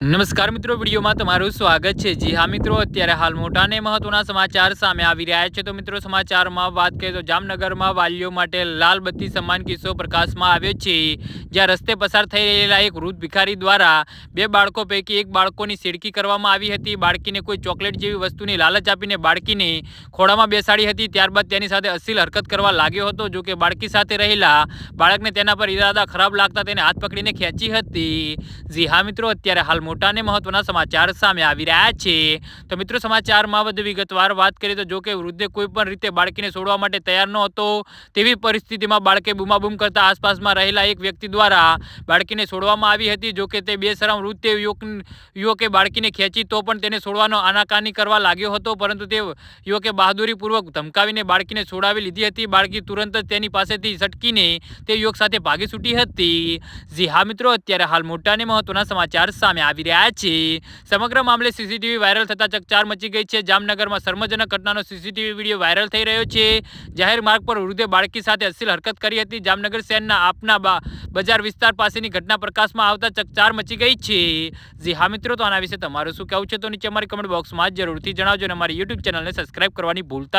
નમસ્કાર મિત્રો, વિડીયોમાં તમારું સ્વાગત છે. જી હા મિત્રો, અત્યારે હાલ મોટા અને મહત્વના સમાચાર સામે આવી રહ્યા છે. તો મિત્રો, સમાચારમાં વાત કરીએ તો જામનગરમાં વાલીઓ માટે લાલ બત્તી સમાન કિસ્સો પ્રકાશમાં આવ્યો છે. જ્યાં રસ્તે પસાર થઈ રહેલા એક વૃદ્ધ ભિખારી દ્વારા બે બાળકો પૈકી એક બાળકોની સિડકી કરવામાં આવી હતી. બાળકીને કોઈ ચોકલેટ જેવી વસ્તુની લાલચ આપીને બાળકીને ખોળામાં બેસાડી હતી. ત્યારબાદ તેની સાથે અસીલ હરકત કરવા લાગ્યો હતો. જો કે બાળકી સાથે રહેલા બાળકને તેના પર ઈરાદા ખરાબ લાગતા તેને હાથ પકડીને ખેંચી હતી. જી હા મિત્રો, અત્યારે હાલ મોટા અને મહત્વના સમાચાર સામે આવી રહ્યા છે. તો મિત્રો, સમાચારમાં વધુ વિગતવાર વાત કરીએ તો જો કે વૃદ્ધે કોઈ પણ રીતે બાળકીને છોડવા માટે તૈયાર ન હતો તેવી પરિસ્થિતિમાં બાળકે બૂમાબૂમ કરતા આસપાસમાં રહેલા એક વ્યક્તિ દ્વારા બાળકીને છોડવામાં આવી હતી. જો કે તે બેશરમ વૃદ્ધે યુવક બાળકીને ખેંચી તો પણ તેને છોડવાનો આનાકાની કરવા લાગ્યો હતો, પરંતુ તે યુવકે બહાદુરીપૂર્વક ધમકાવીને બાળકીને છોડાવી લીધી હતી. બાળકી તુરંત જ તેની પાસેથી સટકીને તે યુવક સાથે ભાગી છૂટી હતી. જી હા, મિત્રો, અત્યારે હાલ મોટા અને મહત્વના સમાચાર સામે આવી રહ્યા છે. સમગ્ર મામલે સીસીટીવી વાયરલ થતા ચકચાર મચી ગઈ છે. જામનગરમાં શર્મજનક ઘટનાનો સીસીટીવી વીડિયો વાયરલ થઈ રહ્યો છે. જાહેર માર્ગ પર વૃદ્ધે બાળકી સાથે અશ્લીલ હરકત કરી હતી. જામનગર શહેરના આપના બજાર વિસ્તાર પાસેની ઘટના પ્રકાશમાં આવતા ચકચાર મચી ગઈ છે. જી હા મિત્રો, તો આના વિશે તમારું શું કહેવું છે? તો નીચે અમારી કમેન્ટ બોક્સમાં જરૂરથી જણાવજો અને અમારી યુટ્યુબ ચેનલને સબસ્ક્રાઈબ કરવાની ભૂલતા